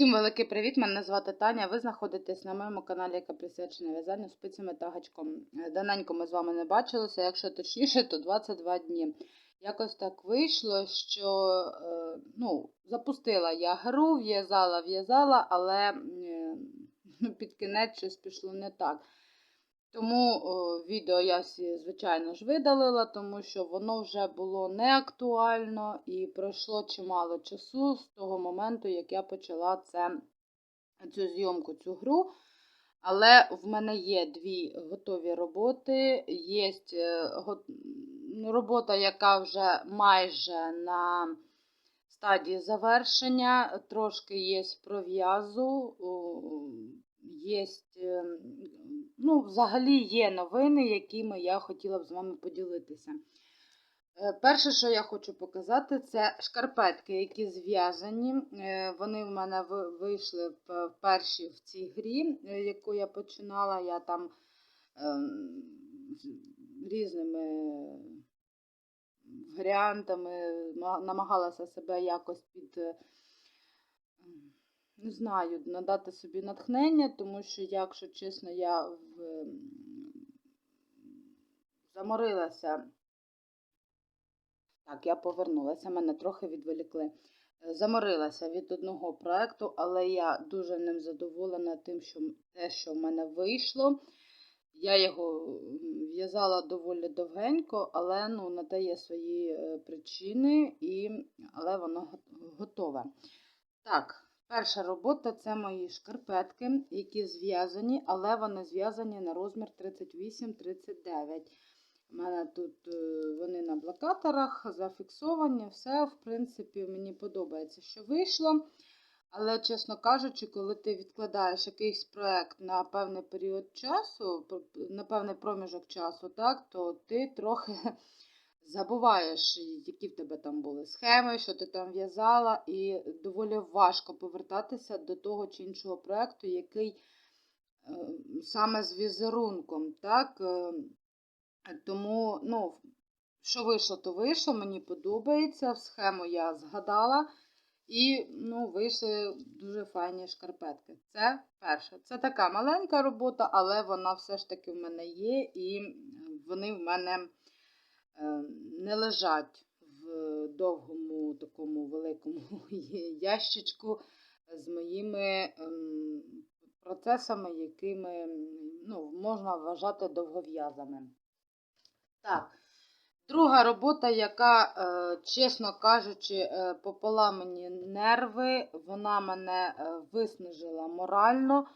Усім великий привіт! Мене звати Таня. Ви знаходитесь на моєму каналі, яка присвячена в'язанню спицями та гачком. Е, Давненько ми з вами не бачилися, якщо точніше, то 22 дні. Якось так вийшло, що е, ну, запустила я гру, в'язала, в'язала, але е, під кінець щось пішло не так. Тому о, відео я звичайно ж, видалила, тому що воно вже було не актуально і пройшло чимало часу з того моменту, як я почала це, цю зйомку, цю гру. Але в мене є дві готові роботи. Є робота, яка вже майже на стадії завершення, трошки є пров'язу, є ну, взагалі є новини, якими я хотіла б з вами поділитися. Е, Перше, що я хочу показати, це шкарпетки, які зв'язані. Е, Вони в мене вийшли перші в цій грі, е, яку я починала. Я там ем, різними варіантами намагалася себе якось під не знаю, надати собі натхнення, тому що, якщо чесно, я в... заморилася. Так, я повернулася, мене трохи відволікли. Заморилася від одного проєкту, але я дуже ним задоволена тим, що те, що в мене вийшло. Я його в'язала доволі довгенько, але ну, на те є свої е, причини, і... але воно готове. Так, Перша робота це мої шкарпетки, які зв'язані, але вони зв'язані на розмір 38-39. У мене тут е, вони на блокаторах зафіксовані, все, в принципі, мені подобається, що вийшло. Але, чесно кажучи, коли ти відкладаєш якийсь проєкт на певний період часу, на певний проміжок часу, так, то ти трохи забуваєш, які в тебе там були схеми, що ти там в'язала, і доволі важко повертатися до того чи іншого проєкту, який е, саме з візерунком. так. Е, тому, ну, що вийшло, то вийшло, мені подобається. Схему я згадала. І ну, вийшли дуже файні шкарпетки. Це перше. Це така маленька робота, але вона все ж таки в мене є, і вони в мене не лежать в довгому такому великому ящичку з моїми ем, процесами, якими ну, можна вважати довгов'язаними. Так, друга робота, яка, е, чесно кажучи, е, попала мені нерви, вона мене виснажила морально.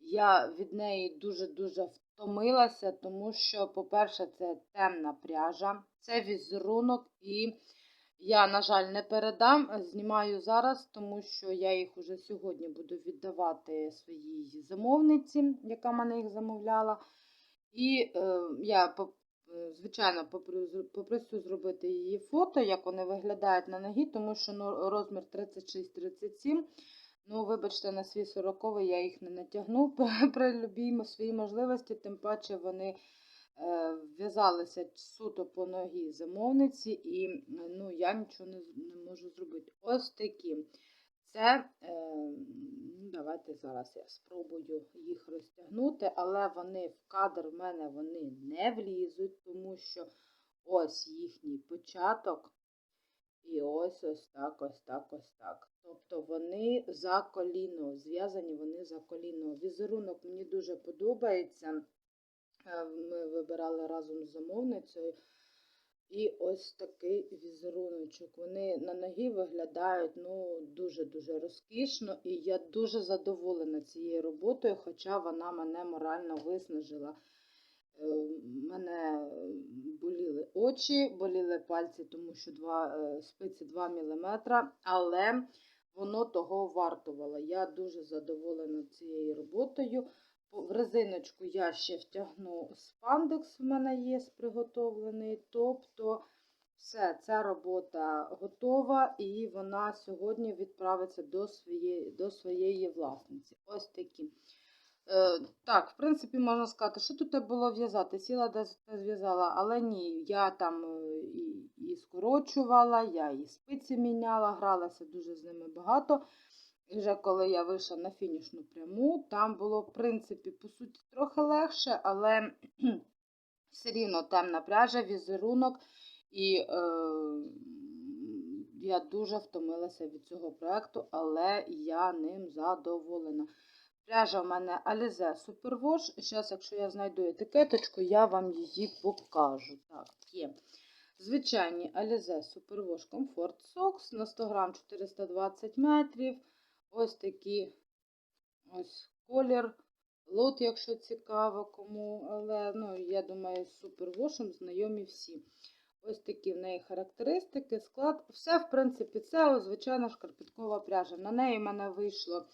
Я від неї дуже-дуже втомилася, тому що, по-перше, це темна пряжа, це візерунок, і я, на жаль, не передам. Знімаю зараз, тому що я їх уже сьогодні буду віддавати своїй замовниці, яка мене їх замовляла. І е, я, звичайно, попросю зробити її фото, як вони виглядають на ногі, тому що ну, розмір 36-37. Ну, вибачте, на свій сороковий я їх не натягну при любій своїй можливості, тим паче вони е, в'язалися суто по ногі замовниці, і ну, я нічого не, не можу зробити. Ось такі. Це, е, ну, давайте зараз я спробую їх розтягнути, але вони в кадр в мене вони не влізуть, тому що ось їхній початок. І ось ось так, ось так, ось так. Тобто вони за коліно, зв'язані вони за коліно. Візерунок мені дуже подобається. Е, ми вибирали разом з замовницею. І ось такий візеруночок. Вони на ногі виглядають ну, дуже-дуже розкішно, і я дуже задоволена цією роботою, хоча вона мене морально виснажила. Е, мене боліли очі, боліли пальці, тому що два, е, спиці 2 мм, але воно того вартувало. Я дуже задоволена цією роботою. В резиночку я ще втягну спандекс, в мене є приготовлений. Тобто, все, ця робота готова, і вона сьогодні відправиться до своєї, до своєї власниці. Ось такі. Е, так, в принципі, можна сказати, що тут було в'язати. Сіла десь зв'язала, але ні, я там е, і і скорочувала, я і спиці міняла, гралася дуже з ними багато. І вже коли я вийшла на фінішну пряму, там було, в принципі, по суті, трохи легше, але все рівно темна пряжа, візерунок, і е, я дуже втомилася від цього проєкту, але я ним задоволена. Пряжа в мене Alize Superwash. Зараз, якщо я знайду етикеточку, я вам її покажу. Так, є. Звичайні Alize Superwash Comfort Socks на 100 грам 420 метрів. Ось такі ось колір. Лот, якщо цікаво кому, але ну, я думаю, з супервошем знайомі всі. Ось такі в неї характеристики, склад. Все, в принципі, це звичайна шкарпеткова пряжа. На неї в мене вийшло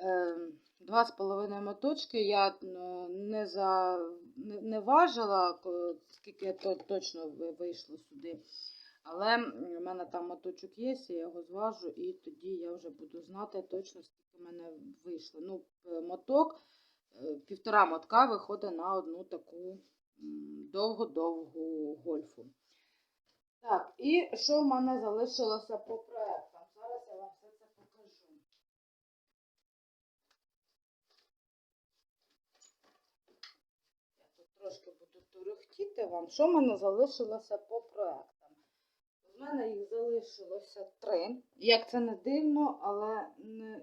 е, 2,5 моточки. Я е, не, за, не, важила, скільки то точно вийшло сюди. Але в мене там моточок є, я його зважу, і тоді я вже буду знати точно, скільки в мене вийшло. Ну, моток, е, півтора мотка виходить на одну таку м, довгу-довгу гольфу. Так, і що в мене залишилося по проектам? Зараз я вам все це покажу. Я тут трошки буду торохтіти вам. Що в мене залишилося по проектам? У мене їх залишилося три. Як це не дивно, але не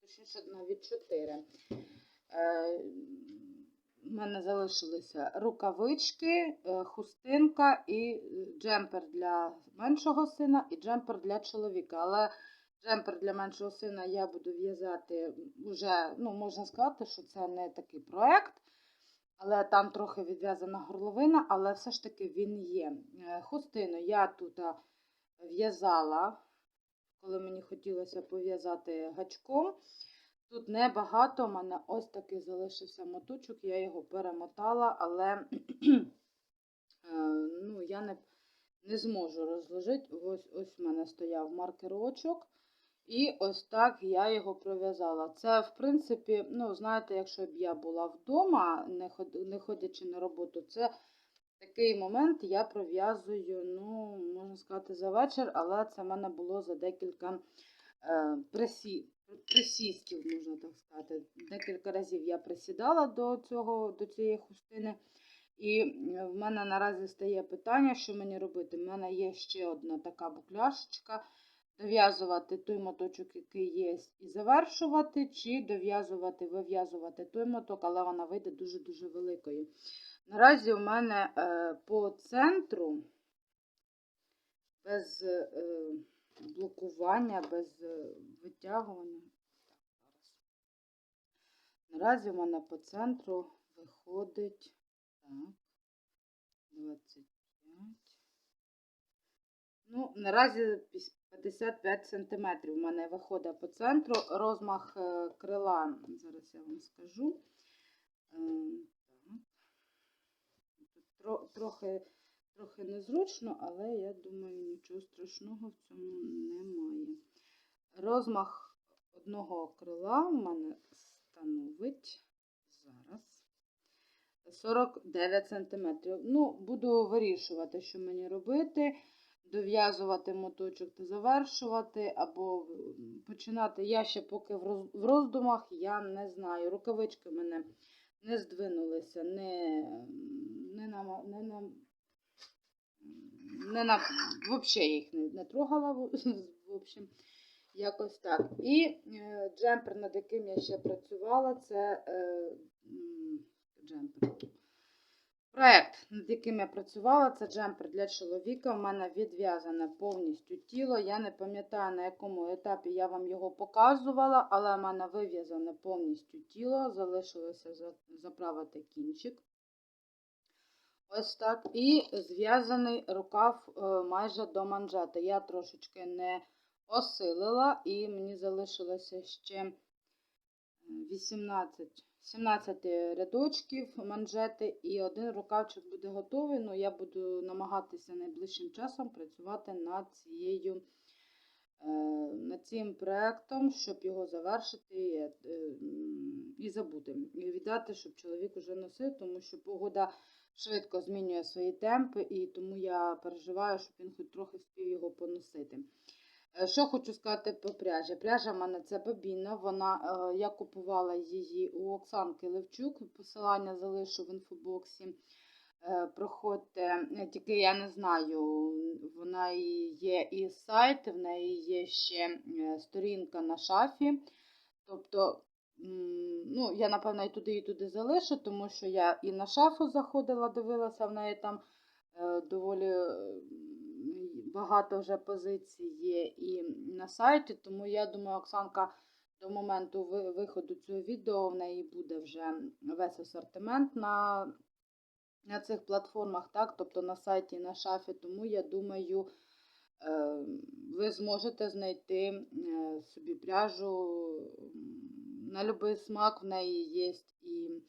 точніше навіть чотири. Е, У мене залишилися рукавички, е, хустинка і е, джемпер для меншого сина, і джемпер для чоловіка. Але джемпер для меншого сина я буду в'язати вже, ну, можна сказати, що це не такий проект. Але там трохи відв'язана горловина, але все ж таки він є. Е, Хустину я тут в'язала, коли мені хотілося пов'язати гачком. Тут небагато, у мене ось такий залишився моточок, я його перемотала, але е, ну, я не, не зможу розложити. Ось, ось в мене стояв маркерочок. І ось так я його пров'язала. Це, в принципі, ну, знаєте, якщо б я була вдома, не, ходячи на роботу, це такий момент я пров'язую, ну, можна сказати, за вечір, але це в мене було за декілька е, присі, присістків, можна так сказати. Декілька разів я присідала до, цього, до цієї хустини. І е, в мене наразі стає питання, що мені робити. У мене є ще одна така букляшечка дов'язувати той моточок, який є, і завершувати, чи дов'язувати, вив'язувати той моток, але вона вийде дуже-дуже великою. Наразі у мене е, по центру без е, блокування, без е, витягування. Наразі у мене по центру виходить так, 25. Ну, наразі 55 см у мене виходить по центру. Розмах е, крила, зараз я вам скажу. Е, трохи, трохи незручно, але я думаю, нічого страшного в цьому немає. Розмах одного крила у мене становить зараз 49 см. Ну, буду вирішувати, що мені робити. Дов'язувати моточок та завершувати, або починати. Я ще поки в роздумах, я не знаю. Рукавички мене не здвинулися, не, не на, не на, не на, взагалі їх не, не трогала, в общем, якось так. І е, джемпер, над яким я ще працювала, це е, джемпер. Проект, над яким я працювала, це джемпер для чоловіка. У мене відв'язане повністю тіло. Я не пам'ятаю, на якому етапі я вам його показувала, але в мене вив'язане повністю тіло. Залишилося заправити кінчик. Ось так. І зв'язаний рукав е, майже до манжети. Я трошечки не осилила, і мені залишилося ще е, 18, 17 рядочків манжети, і один рукавчик буде готовий. Ну, я буду намагатися найближчим часом працювати над цією. е, Над цим проектом, щоб його завершити е, і забути. І віддати, щоб чоловік уже носив, тому що погода швидко змінює свої темпи, і тому я переживаю, щоб він хоч трохи встиг його поносити. Е, Що хочу сказати по пряжі. Пряжа в мене це бабіна. Вона, е, я купувала її у Оксанки Левчук. Посилання залишу в інфобоксі. Е, Проходьте, тільки я не знаю, вона є і сайт, в неї є ще сторінка на шафі. Тобто, ну, я, напевно, і туди, і туди залишу, тому що я і на шафу заходила, дивилася, в неї там доволі багато вже позицій є і на сайті, тому я думаю, Оксанка до моменту виходу цього відео в неї буде вже весь асортимент на, на цих платформах, так, тобто на сайті на шафі. Тому я думаю, е, ви зможете знайти е, собі пряжу на будь-який смак. В неї є і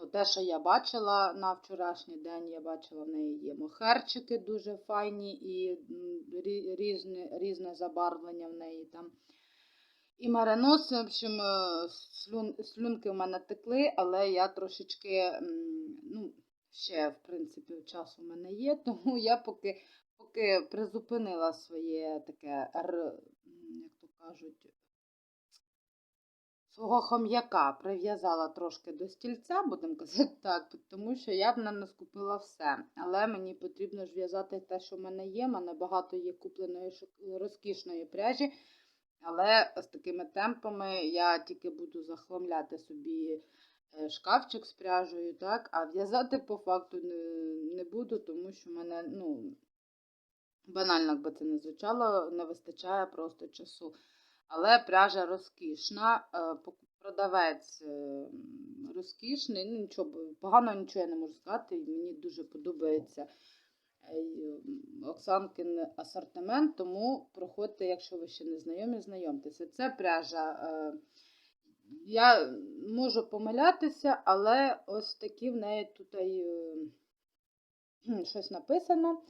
ну, те, що я бачила на вчорашній день, я бачила в неї є мохерчики дуже файні і різне, різне забарвлення в неї там. І мариноси, в общем, е, слюн, слюнки в мене текли, але я трошечки, ну, ще, в принципі, час у мене є, тому я поки, поки призупинила своє таке, як то кажуть, свого хом'яка прив'язала трошки до стільця, будемо казати так, тому що я б не наскупила все. Але мені потрібно ж в'язати те, що в мене є. У мене багато є купленої розкішної пряжі. Але з такими темпами я тільки буду захламляти собі е, шкафчик з пряжею, так, а в'язати по факту не, не буду, тому що в мене, ну, банально, якби це не звучало, не вистачає просто часу. Але пряжа розкішна, е, продавець е, розкішний, ну нічого, погано нічого я не можу сказати, мені дуже подобається е, Оксанкин асортимент, тому проходьте, якщо ви ще не знайомі, знайомтеся. Це пряжа. Я можу помилятися, але ось такі в неї тут щось написано.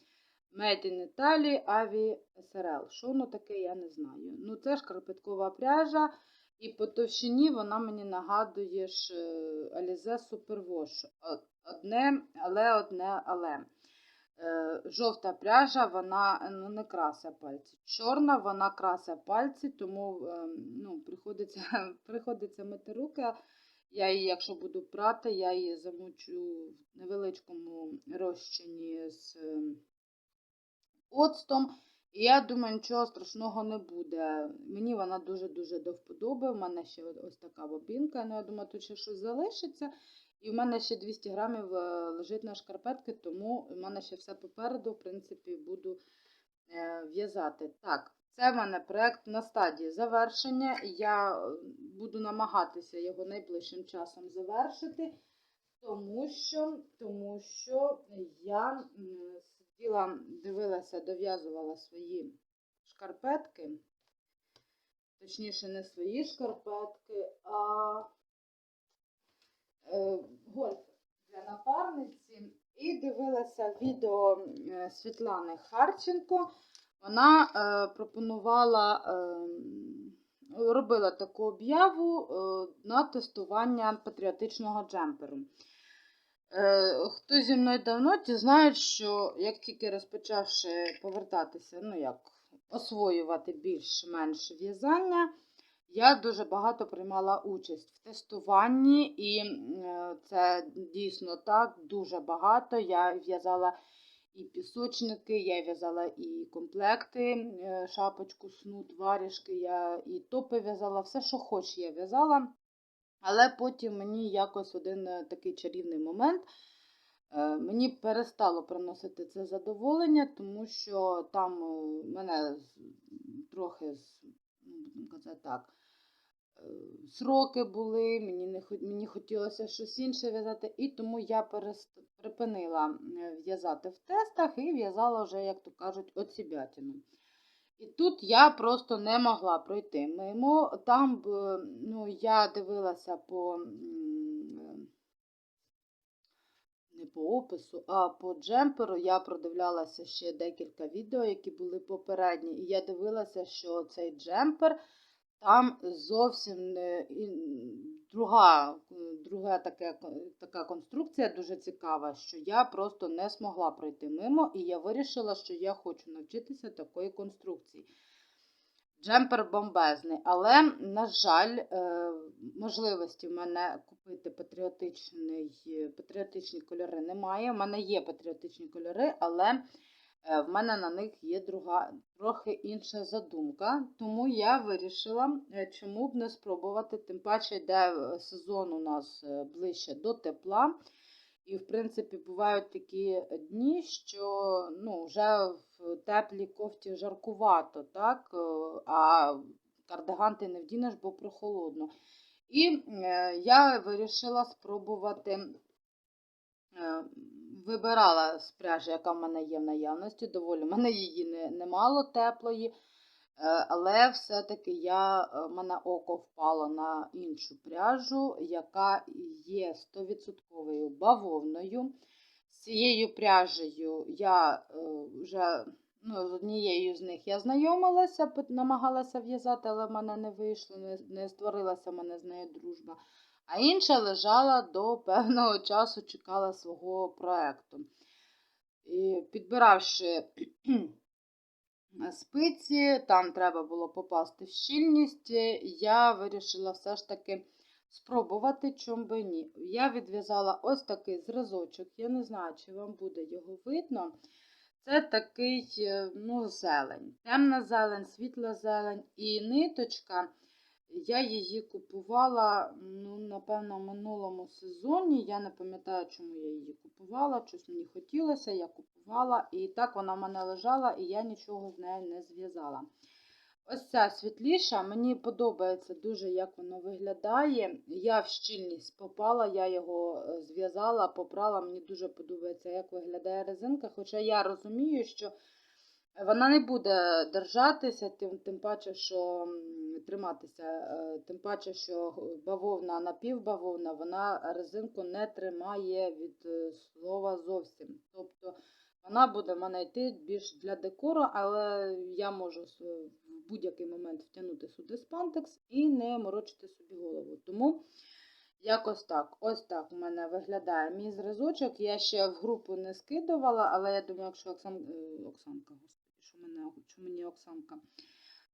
Made in Italy Avi SRL. Що воно таке, я не знаю. Ну, це шкарпеткова пряжа, і по товщині вона мені нагадує ж е, Alize Superwash. Одне, але одне але. Е, Жовта пряжа, вона ну, не крася пальці. Чорна, вона крася пальці, тому е, ну, приходиться, приходиться мити руки. Я її, якщо буду прати, я її замочу в невеличкому розчині з е, оцтом. І я думаю, нічого страшного не буде. Мені вона дуже-дуже до вподоби. У мене ще ось така бобінка. Ну, я думаю, тут ще щось залишиться. І в мене ще 200 грамів е, лежить на шкарпетки, тому в мене ще все попереду, в принципі, буду е, в'язати. Так, це в мене проєкт на стадії завершення. Я е, буду намагатися його найближчим часом завершити, тому що, тому що я м, сиділа, дивилася, дов'язувала свої шкарпетки. Точніше, не свої шкарпетки, а е, гольф для напарниці. І дивилася відео е, Світлани Харченко. Вона е, пропонувала, робила таку об'яву на тестування патріотичного джемперу. Е, Хто зі мною давно, ті знають, що як тільки розпочавши повертатися, ну як освоювати більш-менш в'язання, я дуже багато приймала участь в тестуванні, і е, це дійсно так, дуже багато. Я в'язала і пісочники, я в'язала і комплекти, е, шапочку, снуд, варішки, я і топи в'язала, все, що хоч, я в'язала. Але потім мені якось один е, такий чарівний момент. е, Мені перестало приносити це задоволення, тому що там е, мене трохи, ну, казати так, сроки були, мені не мені хотілося щось інше в'язати, і тому я перест- припинила в'язати в тестах і в'язала вже, як то кажуть, от себятину. І тут я просто не могла пройти мимо. Там ну, я дивилася по не по опису, а по джемперу. Я продивлялася ще декілька відео, які були попередні. І я дивилася, що цей джемпер там зовсім не друга, друга таке, така конструкція дуже цікава, що я просто не змогла пройти мимо, і я вирішила, що я хочу навчитися такої конструкції. Джемпер бомбезний, але, на жаль, е, можливості в мене купити патріотичний, патріотичні кольори немає. У мене є патріотичні кольори, але е, в мене на них є друга, трохи інша задумка. Тому я вирішила, е, чому б не спробувати, тим паче йде е, сезон у нас е, ближче до тепла. І, в принципі, бувають такі дні, що ну, вже в теплій кофті жаркувато, так? е, а кардиган ти не вдінеш, бо прохолодно. І е, я вирішила спробувати, е, вибирала з пряжі, яка в мене є в наявності, доволі. В мене її не, немало теплої, е, але все-таки я, е, в мене око впало на іншу пряжу, яка є 100% бавовною. З цією пряжею я е, вже ну, з однією з них я знайомилася, намагалася в'язати, але в мене не вийшло, не, не створилася в мене з нею дружба. А інша лежала до певного часу, чекала свого проекту. І підбиравши спиці, там треба було попасти в щільність, я вирішила все ж таки спробувати, чом би ні. Я відв'язала ось такий зразочок, я не знаю, чи вам буде його видно. Це такий е, ну, зелень, темна зелень, світла зелень і ниточка. Я її купувала, ну, напевно, в минулому сезоні. Я не пам'ятаю, чому я її купувала. Щось мені хотілося, я купувала. І так вона в мене лежала, і я нічого з нею не зв'язала. Ось ця світліша, мені подобається дуже, як воно виглядає. Я в щільність попала, я його е, зв'язала, попрала. Мені дуже подобається, як виглядає резинка. Хоча я розумію, що вона не буде держатися, тим, тим паче, що триматися, е, тим паче, що бавовна, напівбавовна, вона резинку не тримає від е, слова зовсім. Тобто вона буде в мене йти більш для декору, але я можу в будь-який момент втягнути сюди спантекс і не морочити собі голову. Тому якось так. Ось так у мене виглядає мій зразочок. Я ще в групу не скидувала, але я думаю, якщо Оксан... е, Оксанка, господи, що мене, що мені Оксанка.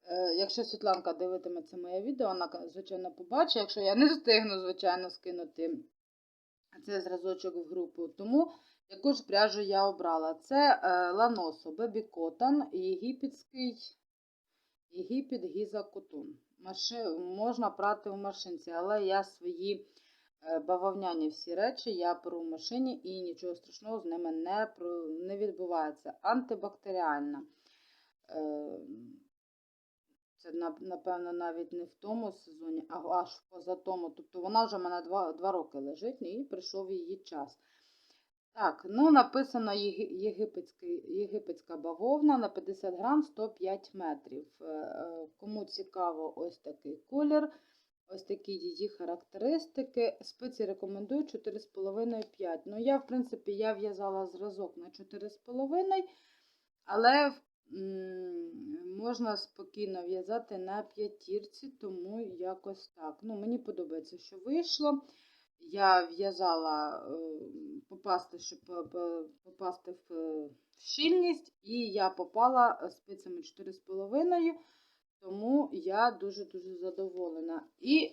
Е, Якщо Світланка дивитиметься моє відео, вона, звичайно, побачить. Якщо я не встигну, звичайно, скинути цей зразочок в групу. Тому яку ж пряжу я обрала? Це е, Ланосо Baby Cotton, єгипетський Єгипет Гіза. Маши... Можна прати в машинці, але я свої е, бавовняні всі речі я беру в машині і нічого страшного з ними не, не відбувається. Антибактеріальна. Це, напевно, навіть не в тому сезоні, а аж поза тому. Тобто вона вже в мене два, два роки лежить і прийшов її час. Так, ну написано єгипетська бавовна на 50 грам 105 метрів. Е, е, Кому цікаво ось такий колір, ось такі її характеристики. Спиці рекомендую 4,5-5. Ну, я, в принципі, я в'язала зразок на 4,5, але м, можна спокійно в'язати на п'ятірці, тому якось так. Ну, мені подобається, що вийшло. Я в'язала е, попасти, щоб е, попасти в е, в щільність, і я попала спицями 4,5, тому я дуже-дуже задоволена. І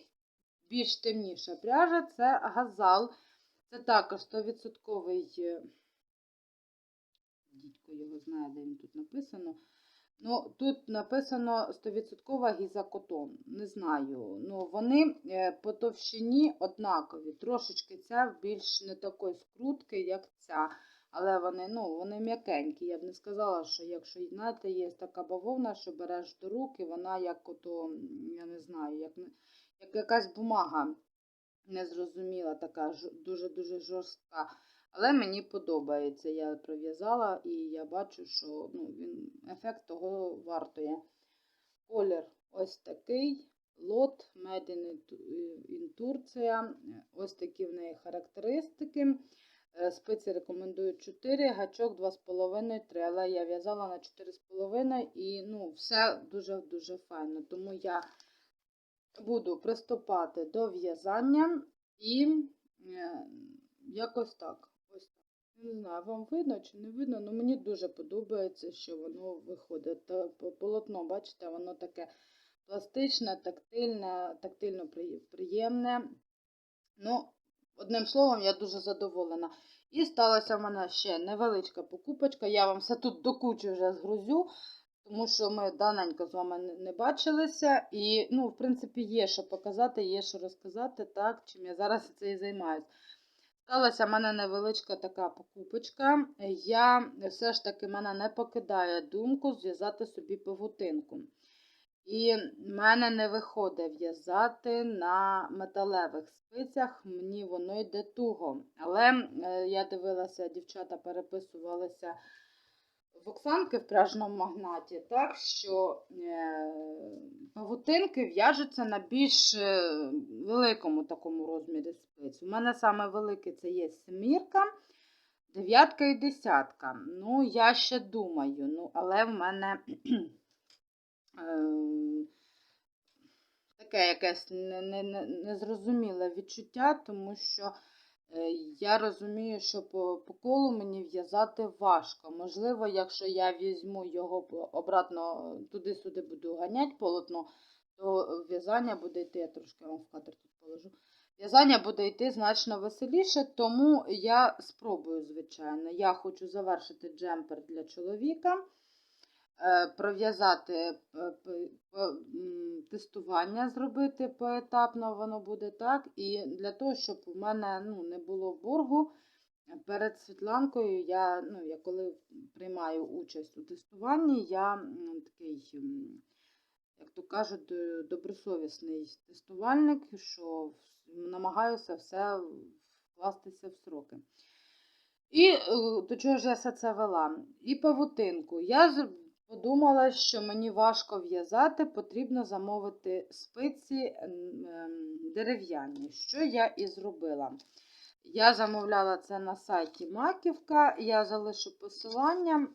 більш темніша пряжа це газал. Це також 100% е, дідько його знає, де він тут написано. Ну, тут написано 100% гізакотон. Не знаю. Ну, вони е, по товщині однакові. Трошечки ця більш не такої скрутки, як ця. Але вони, ну, вони м'якенькі. Я б не сказала, що якщо знаєте, є така бавовна, що береш до руки, вона як ото, я не знаю, як, як якась бумага незрозуміла, така дуже-дуже жорстка. Але мені подобається. Я пров'язала і я бачу, що ну, він, ефект того вартує. Колір ось такий. Лот Made in, Турція. Ось такі в неї характеристики. Е, Спиці рекомендую 4, гачок 2,5-3, але я в'язала на 4,5 і ну, все дуже-дуже файно. Тому я буду приступати до в'язання і е, якось так. Не знаю, вам видно чи не видно, але мені дуже подобається, що воно виходить. Та полотно, бачите, воно таке пластичне, тактильне, тактильно приємне. Ну, одним словом, я дуже задоволена. І сталася в мене ще невеличка покупочка. Я вам все тут до кучі вже згрузю, тому що ми давненько з вами не бачилися. І, ну, в принципі, є що показати, є що розказати, так, чим я зараз це і займаюся. Сталася в мене невеличка така покупочка. Я все ж таки мене не покидає думку зв'язати собі павутинку. І мене не виходить в'язати на металевих спицях, мені воно йде туго. Але е, я дивилася, дівчата переписувалися в Оксанки в пряжному магнаті, так що е, павутинки в'яжуться на більш е, великому такому розмірі спиць. У мене саме великий це є семірка, дев'ятка і десятка. Ну, я ще думаю, ну, але в мене е, таке якесь не- не- не- незрозуміле відчуття, тому що я розумію, що по, по колу мені в'язати важко. Можливо, якщо я візьму його обратно туди-сюди буду ганяти полотно, то в'язання буде йти, я трошки вам в кадр тут положу. В'язання буде йти значно веселіше, тому я спробую, звичайно. Я хочу завершити джемпер для чоловіка, е, пров'язати е, п- п- м, тестування, зробити поетапно, воно буде так. І для того, щоб у мене ну, не було боргу. Перед Світланкою я, ну, я коли приймаю участь у тестуванні, я м, такий, як то кажуть, е, добросовісний тестувальник, що намагаюся все вкластися в сроки. І е, до чого ж я все це вела? І павутинку. Я подумала, що мені важко в'язати, потрібно замовити спиці ем, ем, дерев'яні, що я і зробила. Я замовляла це на сайті Маківка, я залишу посилання.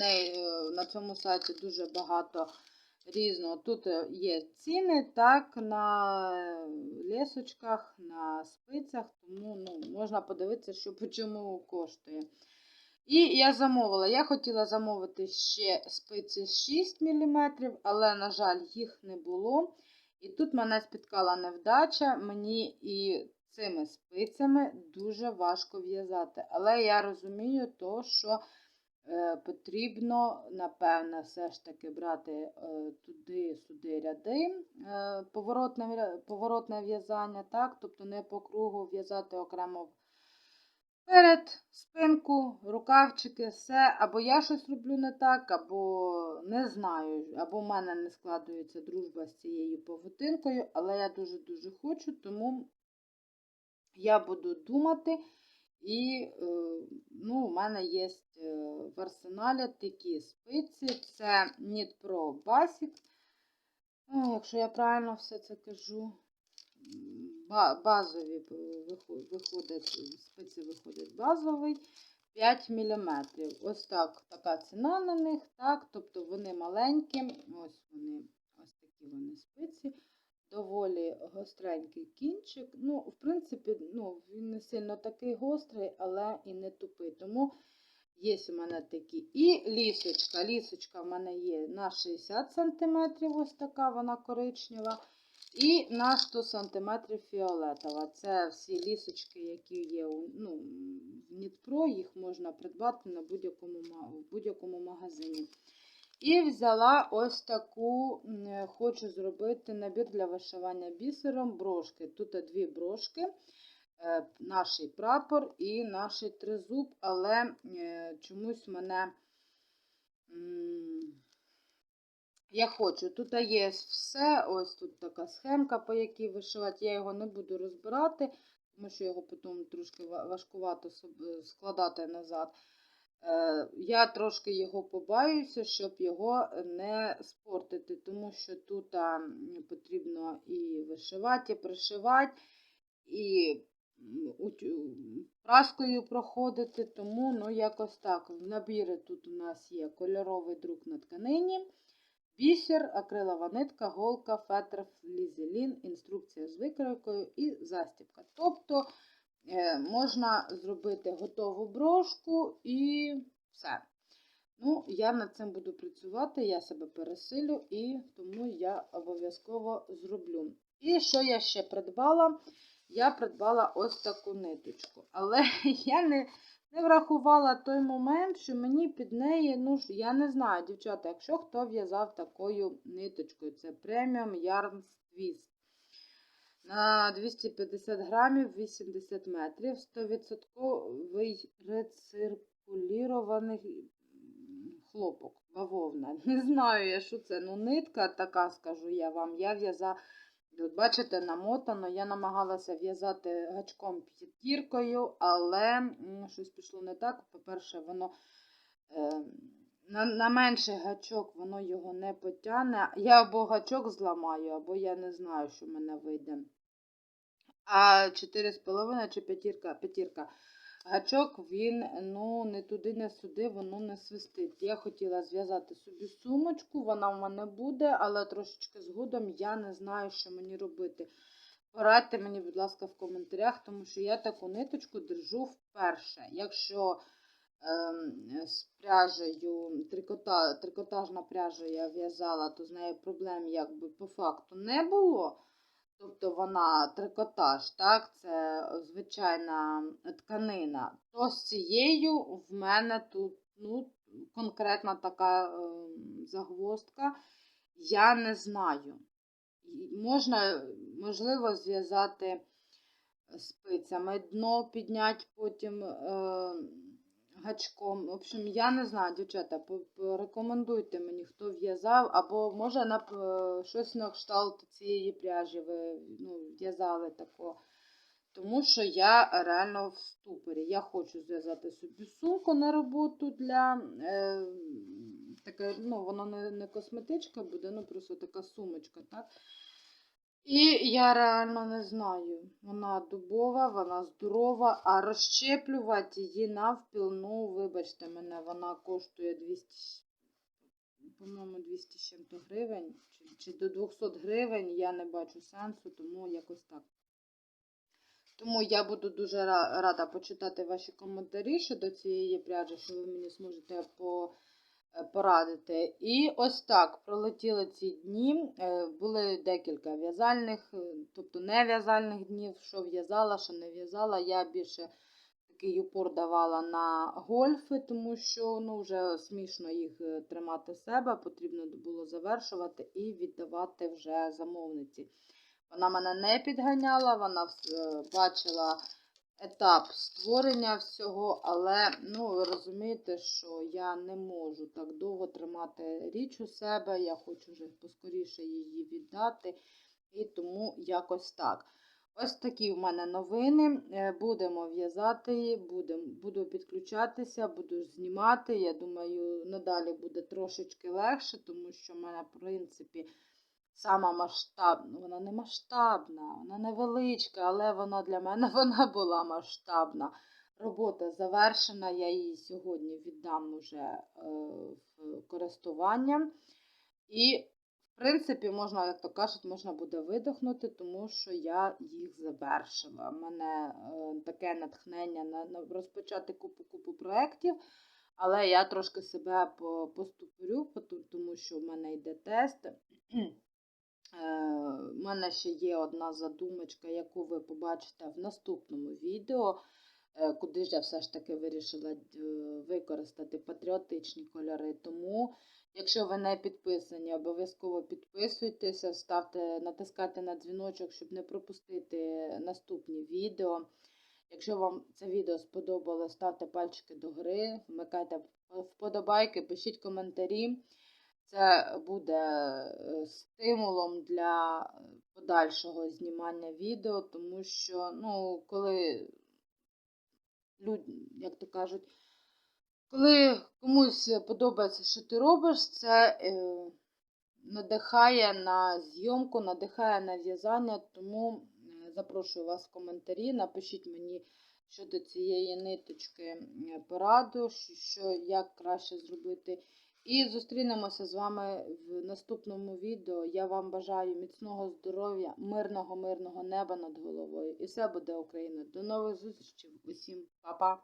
Е, на цьому сайті дуже багато різного. Тут е, є ціни, так, на е, лісочках, на спицях, тому ну, можна подивитися, що по чому коштує. І я замовила. Я хотіла замовити ще спиці 6 мм, але, на жаль, їх не було. І тут мене спіткала невдача, мені і цими спицями дуже важко в'язати. Але я розумію, то, що е, потрібно, напевно, все ж таки брати е, туди-сюди ряди, е, поворотне, поворотне в'язання, так? тобто не по кругу в'язати окремо Перед спинку, рукавчики, все. Або я щось роблю не так, або не знаю, або в мене не складується дружба з цією павутинкою, але я дуже-дуже хочу, тому я буду думати. І е, ну, у мене є в арсеналі такі спиці. Це Knit Pro Basic. Ну, якщо я правильно все це кажу. Ба- базові е, вихо- виходять, спиці виходять базовий 5 мм. Ось так, така ціна на них, так, тобто вони маленькі, ось вони, ось такі вони спиці, доволі гостренький кінчик. Ну, в принципі, ну, він не сильно такий гострий, але і не тупий. Тому є у мене такі. І лісочка. Лісочка в мене є на 60 см, ось така вона коричнева. І на 100 см фіолетова. Це всі лісочки, які є у ну, в Нітпро, їх можна придбати на будь-якому в будь-якому магазині. І взяла ось таку, хочу зробити набір для вишивання бісером брошки. Тут дві брошки, е, наш прапор і наш тризуб, але е, чомусь мене. Я хочу. Тут є все. Ось тут така схемка, по якій вишивати. Я його не буду розбирати, тому що його потім трошки важкувато складати назад. Е, Я трошки його побаюся, щоб його не спортити, тому що тут потрібно і вишивати, і пришивати, і праскою проходити, тому ну, якось так. В набірі тут у нас є кольоровий друк на тканині. Бісер, акрилова нитка, голка, фетр, флізелін, інструкція з викройкою і застібка. Тобто е, можна зробити готову брошку і все. Ну, я над цим буду працювати, я себе пересилю і тому я обов'язково зроблю. І що я ще придбала? Я придбала ось таку ниточку. Але я не, не врахувала той момент, що мені під неї, ну ж, я не знаю, дівчата, якщо хто в'язав такою ниточкою, це преміум Yarn Twist. На 250 грамів 80 метрів, 100% рециркулірований хлопок, бавовна. Не знаю я, що це. Ну, нитка така, скажу я вам. Я в'язала, от бачите, намотано. Я намагалася в'язати гачком п'ятіркою, але м, щось пішло не так. По-перше, воно е, на, на менший гачок воно його не потягне. Я або гачок зламаю, або я не знаю, що в мене вийде. А 4,5 чи п'ятірка, п'ятірка. Гачок він ну, не туди, не сюди, воно не свистить. Я хотіла зв'язати собі сумочку, вона в мене буде, але трошечки згодом я не знаю, що мені робити. Порадьте мені, будь ласка, в коментарях, тому що я таку ниточку держу вперше. Якщо ем, з пряжею, трикота, трикотажна пряжа я в'язала, то з нею проблем якби по факту не було. Тобто вона трикотаж, так, це звичайна тканина. То з цією в мене тут ну, конкретна така е, загвоздка, я не знаю. Можна, можливо, зв'язати спицями дно, підняти потім е, гачком. В общем, я не знаю, дівчата, по- порекомендуйте мені, хто в'язав, або може на щось на кшталт цієї пряжі ви ну, в'язали такого. Тому що я реально в ступорі. Я хочу зв'язати собі сумку на роботу для е, таке, ну, воно не, не косметичка буде, ну просто така сумочка, так? І я реально не знаю. Вона дубова, вона здорова, а розщеплювати її навпіл, ну, вибачте мене, вона коштує 200, по-моєму, 200 чим-то гривень, чи, чи до 200 гривень, я не бачу сенсу, тому якось так. Тому я буду дуже рада почитати ваші коментарі щодо цієї пряжі, що ви мені зможете по, порадити. І ось так пролетіли ці дні. Е, Були декілька в'язальних, е, тобто не в'язальних днів, що в'язала, що не в'язала. Я більше такий упор давала на гольфи, тому що ну, вже смішно їх е, тримати себе, потрібно було завершувати і віддавати вже замовниці. Вона мене не підганяла, вона бачила етап створення всього, але ну, ви розумієте, що я не можу так довго тримати річ у себе, я хочу вже поскоріше її віддати, і тому якось так. Ось такі в мене новини. Е, Будемо в'язати буду підключатися, буду знімати. Я думаю, надалі буде трошечки легше, тому що в мене, в принципі, сама масштабна, вона не масштабна, вона невеличка, але вона для мене вона була масштабна. Робота завершена, я її сьогодні віддам уже е, в користування. І, в принципі, можна, як то кажуть, можна буде видихнути, тому що я їх завершила. У мене е, таке натхнення на, розпочати купу-купу проєктів. Але я трошки себе по- поступорю, пото- тому що в мене йде тест. У мене ще є одна задумочка, яку ви побачите в наступному відео, е, куди ж я все ж таки вирішила е, використати патріотичні кольори. Тому, якщо ви не підписані, обов'язково підписуйтеся, ставте, натискайте на дзвіночок, щоб не пропустити наступні відео. Якщо вам це відео сподобалось, ставте пальчики догори, вмикайте вподобайки, пишіть коментарі. Це буде е, стимулом для подальшого знімання відео, тому що, ну, коли як то кажуть, коли комусь подобається, що ти робиш, це е, надихає на зйомку, надихає на в'язання, тому е, запрошую вас в коментарі, напишіть мені щодо цієї ниточки е, пораду, що як краще зробити. І зустрінемося з вами в наступному відео. Я вам бажаю міцного здоров'я, мирного, мирного неба над головою. І все буде Україна. До нових зустрічей. Усім па-па!